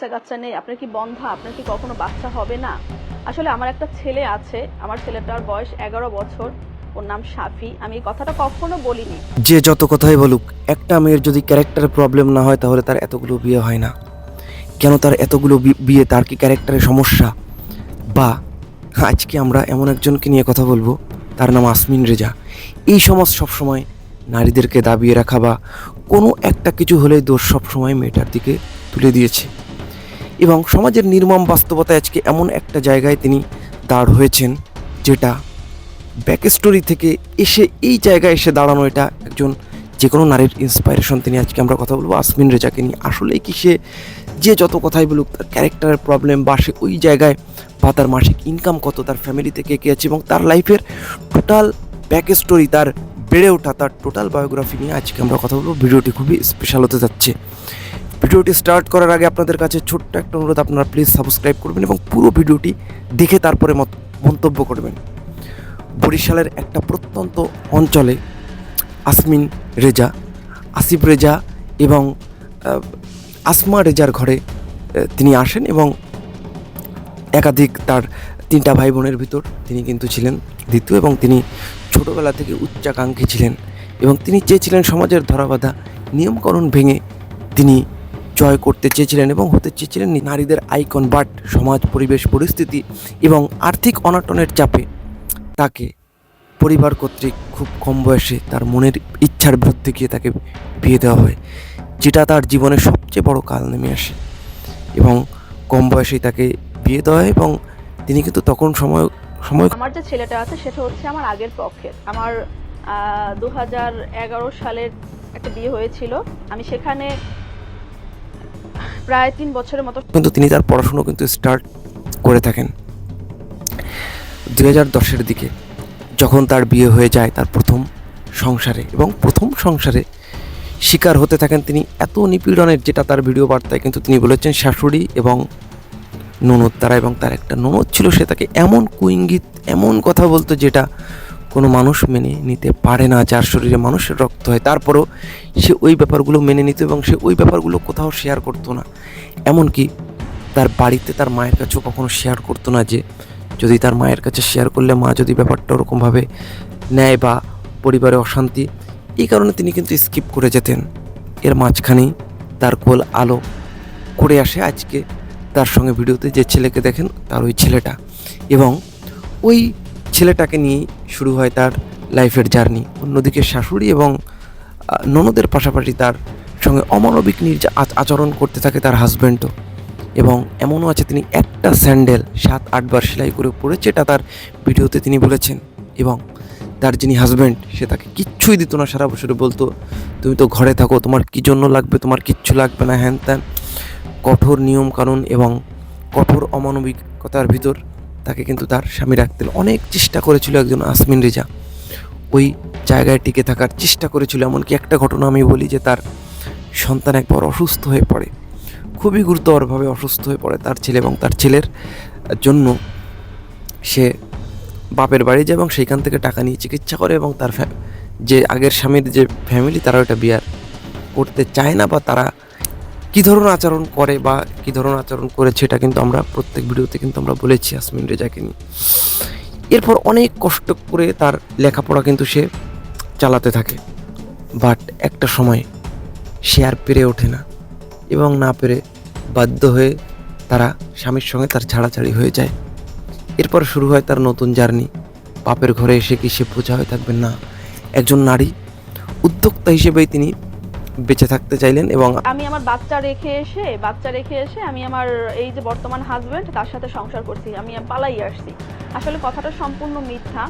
বাচ্চা কাচ্চা নেই, আপনার কি বন্ধা? আপনার কি কখনো বাচ্চা হবে না? আসলে আমার একটা ছেলে আছে, আমার ছেলেটার বয়স এগারো বছর, ওর নাম সাফি। আমি এই কথাটা কখনো বলিনি। যে যত কথাই বলুক, একটা মেয়ের যদি ক্যারেক্টারের প্রবলেম না হয়, তাহলে তার এতগুলো বিয়ে হয় না। কেন তার এতগুলো বিয়ে? তার কি ক্যারেক্টারের সমস্যা? বা আজকে আমরা এমন একজনকে নিয়ে কথা বলব, তার নাম আসমিন রেজা। এই সমাজ সবসময় নারীদেরকে দাবিয়ে রাখা বা কোনো একটা কিছু হলেই দোষ সবসময় মেয়েটার দিকে তুলে দিয়েছে। এবং সমাজের নির্মম বাস্তবতায় আজকে এমন একটা জায়গায় তিনি দাঁড় হয়েছেন, যেটা ব্যাক স্টোরি থেকে এসে এই জায়গায় এসে দাঁড়ানো এটা একজন যে কোনো নারীর ইন্সপাইরেশন তিনি আজকে আমরা কথা বলব আসমিন রেজাকে নিয়ে। আসলে কি সে যে যত কথাই বলুক, তার ক্যারেক্টারের প্রবলেম বা সে ওই জায়গায় বা তার মাসিক ইনকাম কত, তার ফ্যামিলিতে কে কে আছে এবং তার লাইফের টোটাল ব্যাক স্টোরি তার বেড়ে ওঠা, তার টোটাল বায়োগ্রাফি নিয়ে আজকে আমরা কথা বলব। ভিডিওটি খুবই স্পেশাল হতে যাচ্ছে। ভিডিওটি স্টার্ট করার আগে আপনাদের কাছে ছোট্ট একটা অনুরোধ, আপনারা প্লিজ সাবস্ক্রাইব করবেন এবং পুরো ভিডিওটি দেখে তারপরে মন্তব্য করবেন। বরিশালের একটা প্রত্যন্ত অঞ্চলে আসমিন রেজা, আসিফ রেজা এবং আসমা রেজার ঘরে তিনি আসেন এবং একাধিক তার তিনটা ভাই বোনের ভিতর তিনি কিন্তু ছিলেন দ্বিতীয় এবং তিনি ছোটোবেলা থেকে উচ্চাকাঙ্ক্ষী ছিলেন এবং তিনি চেয়েছিলেন সমাজের ধরাবাধা নিয়মকানুন ভেঙে তিনি জয় করতে চেয়েছিলেন এবং হতে চেয়েছিলেন নারীদের আইকন, বাট সমাজ, পরিবেশ, পরিস্থিতি এবং আর্থিক অনাটনের চাপে তাকে পরিবার কর্তৃক খুব কম বয়সে তার মনের ইচ্ছার বিরুদ্ধে গিয়ে তাকে বিয়ে দেওয়া হয়, যেটা তার জীবনের সবচেয়ে বড় কাল নেমে আসে এবং কম বয়সেই তাকে বিয়ে দেওয়া হয় এবং তিনি কিন্তু তখন সময় সময় আমার যে ছেলেটা আছে, সেটা হচ্ছে আমার আগের পক্ষের। আমার দু হাজার এগারো সালের একটা বিয়ে হয়েছিল। আমি সেখানে প্রায় তিন বছরের মতো কিন্তু তিনি তার পড়াশুনো কিন্তু স্টার্ট করে থাকেন। দুই হাজার দশের দিকে যখন তার বিয়ে হয়ে যায় তার প্রথম সংসারে এবং প্রথম সংসারে শিকার হতে থাকেন তিনি, এত নিপীড়নের যেটা তার ভিডিও বার্তায় কিন্তু তিনি বলেছেন, শাশুড়ি এবং ননদ তারা এবং তার একটা ননদ ছিল, সে তাকে এমন কুইঙ্গিত, এমন কথা বলতো যেটা কোনো মানুষ মেনে নিতে পারে না, যার শরীরে মানুষের রক্ত হয়, তারপরও সে ওই ব্যাপারগুলো মেনে নিত এবং সে ওই ব্যাপারগুলো কোথাও শেয়ার করতো না। এমনকি তার বাড়িতে তার মায়ের কাছেও কখনো শেয়ার করতো না যে, যদি তার মায়ের কাছে শেয়ার করলে মা যদি ব্যাপারটা ওরকমভাবে নেয় বা পরিবারে অশান্তি, এই কারণে তিনি কিন্তু স্কিপ করে যেতেন। এর মাঝখানেই তার কোল আলো করে আসে। আজকে তার সঙ্গে ভিডিওতে যে ছেলেকে দেখেন, তার ওই ছেলেটা এবং ওই ছেলেটাকে নিয়েই শুরু হয় তার লাইফের জার্নি। অন্যদিকে শাশুড়ি এবং ননদের পাশাপাশি তার সঙ্গে অমানবিক নির্যা আচরণ করতে থাকে তার হাজব্যান্ডও এবং এমনও আছে তিনি একটা স্যান্ডেল সাত, আটবার সেলাই করে পড়েছে এটা তার ভিডিওতে তিনি বলেছেন। এবং তার যিনি হাজব্যান্ড সে তাকে কিচ্ছুই দিত না সারা বছরে বলতো, তুমি তো ঘরে থাকো, তোমার কী জন্য লাগবে? তোমার কিচ্ছু লাগবে না। হ্যান ত্যান। কঠোর নিয়মকানুন এবং কঠোর অমানবিকতার ভিতর তাকে কিন্তু তার স্বামী রাখতেন অনেক চেষ্টা করেছিল একজন আসমিন রেজা। ওই জায়গায় টিকে থাকার চেষ্টা করেছিল, এমনকি একটা ঘটনা আমি বলি যে তার সন্তান একবার অসুস্থ হয়ে পড়ে। খুবই গুরুতরভাবে অসুস্থ হয়ে পড়ে তার ছেলে এবং তার ছেলের জন্য। সে বাপের বাড়ি যায় এবং সেইখান থেকে টাকা নিয়ে চিকিৎসা করে এবং তার যে আগের স্বামীর যে ফ্যামিলি তারা ওটা বিয়ার করতে চায় না বা তারা কী ধরনের আচরণ করে বা কী ধরনের আচরণ করেছে এটা কিন্তু আমরা প্রত্যেক ভিডিওতে কিন্তু আমরা বলেছি আসমিন রেজাকে নিয়ে। এরপর অনেক কষ্ট করে তার লেখাপড়া কিন্তু সে চালাতে থাকে। বাট একটা সময় সে আর পেরে ওঠে না এবং না পেরে বাধ্য হয়ে তারা স্বামীর সঙ্গে তার ছাড়াছাড়ি হয়ে যায়। এরপর শুরু হয় তার নতুন জার্নি। বাপের ঘরে এসে কি সে বোঝা হয়ে থাকবেন না। একজন নারী উদ্যোক্তা হিসেবেই তিনি বেঁচে থাকতে চাইলেন এবং আমি আমার বাচ্চা রেখে এসে, বাচ্চা রেখে এসে আমি আমার এই যে বর্তমান হাজবেন্ড তার সাথে সংসার করছি। আমি পালাই আসছি। আসলে কথাটা সম্পূর্ণ মিথ্যা।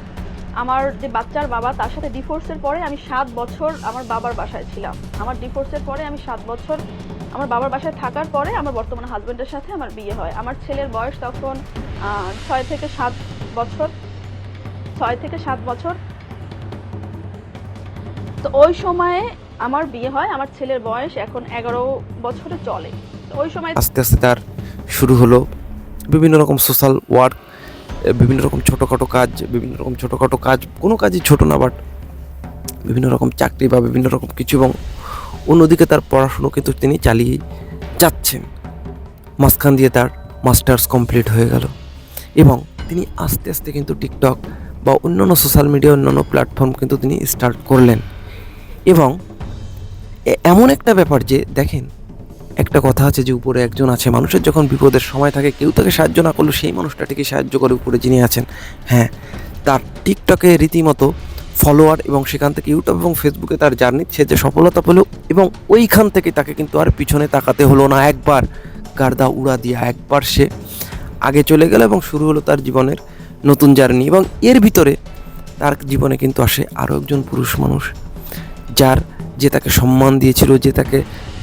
আমার যে বাচ্চার বাবা, তার সাথে ডিফোর্সের পরে আমি সাত বছর আমার বাবার বাসায় ছিলাম। আমার ডিফোর্সের পরে আমি সাত বছর আমার বাবার বাসায় থাকার পরে আমার বর্তমান হাজবেন্ডের সাথে আমার বিয়ে হয়। আমার ছেলের বয়স তখন ছয় থেকে সাত বছর। ছয় থেকে সাত বছর। তো ওই সময়ে আমার বিয়ে হয়, আমার ছেলের বয়স এখন এগারো বছরে চলে। ওই সময় আস্তে আস্তে তার শুরু হলো বিভিন্ন রকম সোশ্যাল ওয়ার্ক বিভিন্ন রকম ছোটোখাটো কাজ, বিভিন্ন রকম ছোটোখাটো কাজ, কোনো কাজই ছোটো না বাট বিভিন্ন রকম চাকরি বা বিভিন্ন রকম কিছু এবং অন্যদিকে তার পড়াশুনো কিন্তু তিনি চালিয়ে যাচ্ছেন। মাঝখান দিয়ে তার মাস্টার্স কমপ্লিট হয়ে গেল এবং তিনি আস্তে আস্তে কিন্তু টিকটক বা অন্যান্য সোশ্যাল মিডিয়া অন্যান্য প্ল্যাটফর্ম কিন্তু তিনি স্টার্ট করলেন এবং এমন একটা ব্যাপার যে, দেখেন, একটা কথা আছে যে, উপরে একজন আছে, মানুষের যখন বিপদের সময় থাকে, কেউ তাকে সাহায্য না করলেও সেই মানুষটা ঠিকই সাহায্য করে উপরে যিনি আছেন। হ্যাঁ তার টিকটকে রীতিমতো ফলোয়ার এবং সেখান থেকে ইউটিউব এবং ফেসবুকে তার জার্নি, সে যে সফলতা পেল এবং ওইখান থেকে তাকে কিন্তু আর পিছনে তাকাতে হলো না। একবার গার্দা উড়া দিয়া একবার সে আগে চলে গেল এবং শুরু হলো তার জীবনের নতুন জার্নি এবং এর ভিতরে তার জীবনে কিন্তু আসে আরও একজন পুরুষ মানুষ, যার যে তাকে সম্মান দিয়েছিল, যে তাকে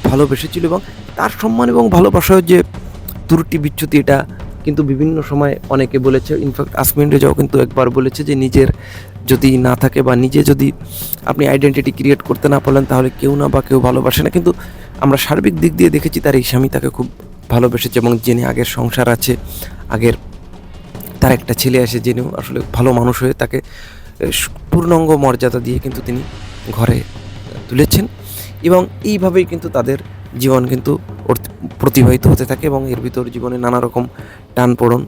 ভালোবেসেছিল এবং তার সম্মান এবং ভালোবাসার যে ত্রুটি বিচ্যুতি এটা কিন্তু বিভিন্ন সময় অনেকে বলেছে ইনফ্যাক্ট আসমিন রেজাও কিন্তু একবার বলেছে যে নিজের যদি না থাকে বা নিজে যদি আপনি আইডেন্টিটি ক্রিয়েট করতে না পারলেন তাহলে কেউ না বা কেউ ভালোবাসে না। কিন্তু আমরা সার্বিক দিক দিয়ে দেখেছি তার এই স্বামী তাকে খুব ভালোবেসেছে এবং জেনে আগের সংসার আছে, আগের তার একটা ছেলে আসে জেনেও আসলে ভালো মানুষ হয়ে তাকে পূর্ণাঙ্গ মর্যাদা দিয়ে কিন্তু তিনি ঘরে তুলেছেন এবং এইভাবেই কিন্তু তাদের জীবন কিন্তু প্রতিবাহিত হতে থাকে এবং এর ভিতর জীবনে নানা রকম টান পড়ন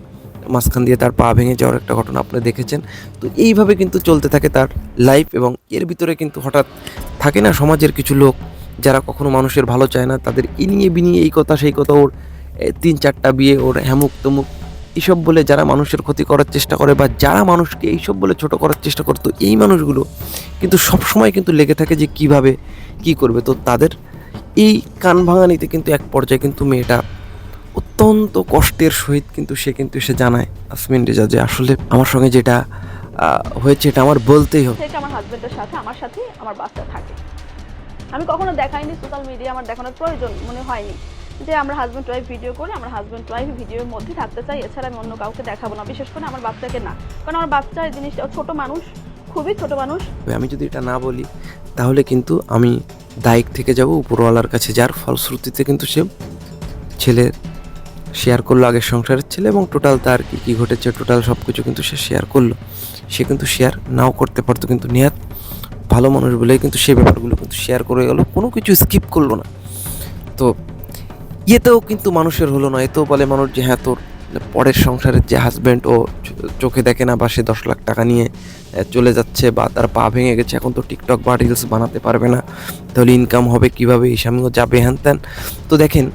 মাঝখান দিয়ে তার পা ভেঙে যাওয়ার একটা ঘটনা আপনি দেখেছেন। তো এইভাবে কিন্তু চলতে থাকে তার লাইফ এবং এর ভিতরে কিন্তু হঠাৎ থাকে না সমাজের কিছু লোক যারা কখনো মানুষের ভালো চায় না, তাদের ই নিয়ে বিনিয়ে এই কথা, সেই কথা ওর তিন চারটা বিয়ে ওর হ্যামুক তমুক এইসব বলে যারা মানুষের ক্ষতি করার চেষ্টা করে বা যারা মানুষকে এইসব বলে ছোট করার চেষ্টা করতো এই মানুষগুলো কিন্তু সব সময় কিন্তু লেগে থাকে যে কীভাবে কি করবে। তো তাদের এই কান ভাঙানিতে কিন্তু এক পর্যায়ে কিন্তু মেয়েটা অত্যন্ত কষ্টের সহিত কিন্তু সে কিন্তু এসে জানায়, আসমিন রেজা, যে আসলে আমার সঙ্গে যেটা হয়েছে এটা আমার বলতেই হবে। আমার হাজবেন্ডের সাথে, আমার সাথে আমার বাচ্চা থাকে। আমি কখনো দেখাইনি সোশ্যাল মিডিয়া আমার দেখানোর প্রয়োজন মনে হয়নি। যে আমরা হাজব্যান্ড ওয়াইফ ভিডিও করে আমরা হাজব্যান্ড ওয়াইফ ভিডিওর মধ্যে থাকতে চাই, এছাড়া আমি অন্য কাউকে দেখাবো না, বিশেষ করে আমার বাচ্চাকে না। কারণ আমার বাচ্চা এই জিনিসটা ছোট মানুষ, খুবই ছোট মানুষ। আমি যদি এটা না বলি, তাহলে কিন্তু আমি দায়িক থেকে যাব উপরওয়ালার কাছে, যার ফলশ্রুতিতে কিন্তু সে ছেলে শেয়ার করল আগের সংসারের ছেলে এবং টোটাল তার কী কী ঘটেছে টোটাল সব কিছু কিন্তু সে শেয়ার করল। সে কিন্তু শেয়ার নাও করতে পারতো, কিন্তু নেহাত ভালো মানুষ বলেই কিন্তু সেই ব্যাপারগুলো কিন্তু শেয়ার করে গেল, কোনো কিছু স্কিপ করল না। তো ইয়েতেও কিন্তু মানুষের হলো না, এতেও বলে মানুষ যে হ্যাঁ তোর পরের সংসারের যে হাজব্যান্ড ও চোখে দেখে না বা সে দশ লাখ টাকা নিয়ে চলে যাচ্ছে বা তার পা ভেঙে গেছে, এখন তো টিকটক বা রিলস বানাতে পারবে না, তাহলে ইনকাম হবে কীভাবে, এই স্বামীও যাবে, হ্যান ত্যান। তো দেখেন,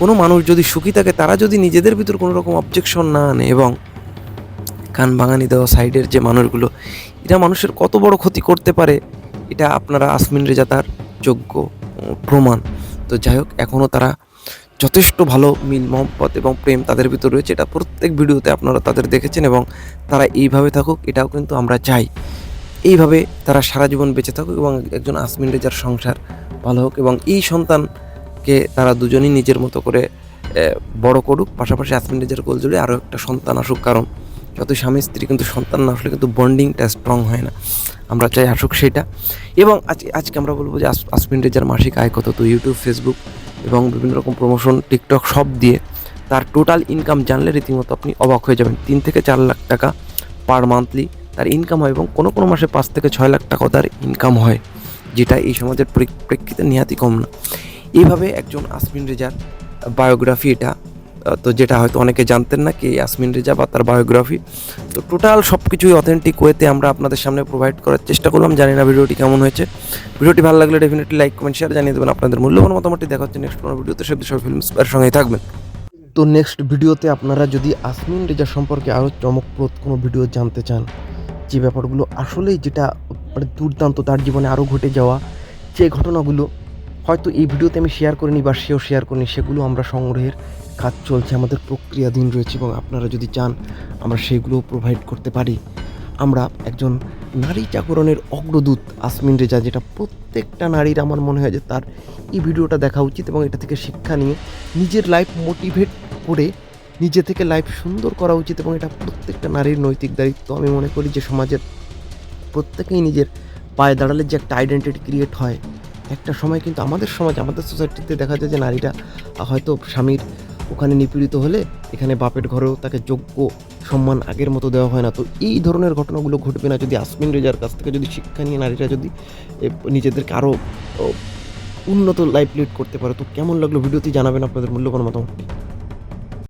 কোনো মানুষ যদি সুখী থাকে, তারা যদি নিজেদের ভিতর কোনো রকম অবজেকশন না আনে এবং কান ভাঙানি দেওয়া সাইডের যে মানুষগুলো, এরা মানুষের কত বড় ক্ষতি করতে পারে, এটা আপনারা আসমিন রেজা তার যোগ্য প্রমাণ। তো যাই হোক, এখনও তারা যথেষ্ট ভালো মিল, মহব্বত এবং প্রেম তাদের ভিতর রয়েছে। এটা প্রত্যেক ভিডিওতে আপনারা তাদের দেখেছেন এবং তারা এইভাবে থাকুক, এটাও কিন্তু আমরা চাই। এইভাবে তারা সারা জীবন বেঁচে থাকুক এবং একজন আসমিন রেজার সংসার ভালো হোক এবং এই সন্তানকে তারা দুজনই নিজের মতো করে বড় করুক। পাশাপাশি আসমিন রেজার কোল জুড়ে আরও একটা সন্তান আসুক, কারণ যত স্বামী স্ত্রী, কিন্তু সন্তান না আসলে কিন্তু বন্ডিংটা স্ট্রং হয় না। আমরা চাই আসুক সেটা। এবং আজ, আজকে আমরা বলব যে আস- আসমিন রেজার মাসিক আয় কত? তো ইউটিউব ফেসবুক এবং বিভিন্ন রকম প্রমোশন টিকটক সব দিয়ে তার টোটাল ইনকাম জানলে রীতিমতো আপনি অবাক হয়ে যাবেন। তিন থেকে চার লাখ টাকা পার মান্থলি তার ইনকাম হয় এবং কোনো কোনো মাসে পাঁচ থেকে ছয় লাখ টাকাও তার ইনকাম হয়, যেটা এই সমাজের পরিপ্রেক্ষিতে প্রেক্ষিতে নিহাতি কম না। এইভাবে একজন আসমিন রেজার বায়োগ্রাফি এটা তো যেটা হয়তো অনেকে জানতেন না কি আসমিন রেজা বা তার বায়োগ্রাফি। তো টোটাল সব কিছুই অথেন্টিক ওয়েতে আমরা আপনাদের সামনে প্রোভাইড করার চেষ্টা করলাম। জানি না ভিডিওটি কেমন হয়েছে। ভিডিওটি ভালো লাগলে ডেফিনেটলি লাইক কমেন্ট শেয়ার জানিয়ে দেবেন আপনাদের মূল্যবান মতামতটি। দেখা হচ্ছে নেক্সট কোনো ভিডিওতে। সব সব ফিল্ম এর সঙ্গেই থাকবেন। তো নেক্সট ভিডিওতে আপনারা যদি আসমিন রেজা সম্পর্কে আরও চমকপ্রদ কোনো ভিডিও জানতে চান, যে ব্যাপারগুলো আসলেই যেটা মানে দুর্দান্ত, তার জীবনে আরও ঘটে যাওয়া, যে ঘটনাগুলো হয়তো এই ভিডিওতে আমি শেয়ার করিনি বা সেও শেয়ার করিনি, সেগুলো আমরা সংগ্রহের কাজ চলছে, আমাদের প্রক্রিয়াধীন রয়েছে এবং আপনারা যদি চান, আমরা সেগুলো প্রোভাইড করতে পারি। আমরা একজন নারী জাগরণের অগ্রদূত আসমিন রেজা, যেটা প্রত্যেকটা নারীর আমার মনে হয় যে তার এই ভিডিওটা দেখা উচিত এবং এটা থেকে শিক্ষা নিয়ে নিজের লাইফ মোটিভেট করে নিজে থেকে লাইফ সুন্দর করা উচিত এবং এটা প্রত্যেকটা নারীর নৈতিক দায়িত্ব। আমি মনে করি যে সমাজের প্রত্যেকেই নিজের পায়ে দাঁড়ালে যে একটা আইডেন্টিটি ক্রিয়েট হয় একটা সময় কিন্তু আমাদের সমাজ, আমাদের সোসাইটিতে দেখা যায় যে নারীরা হয়তো স্বামীর ওখানে নিপীড়িত হলে এখানে বাপের ঘরেও তাকে যোগ্য সম্মান আগের মতো দেওয়া হয় না। তো এই ধরনের ঘটনাগুলো ঘটবে না। যদি আসমিন রেজার কাছ থেকে যদি শিক্ষা নিয়ে নারীরা যদি নিজেদেরকে আরও উন্নত লাইফ লিড করতে পারে, তো কেমন লাগল? ভিডিওতে জানাবেন আপনাদের মূল্যবান মতামত।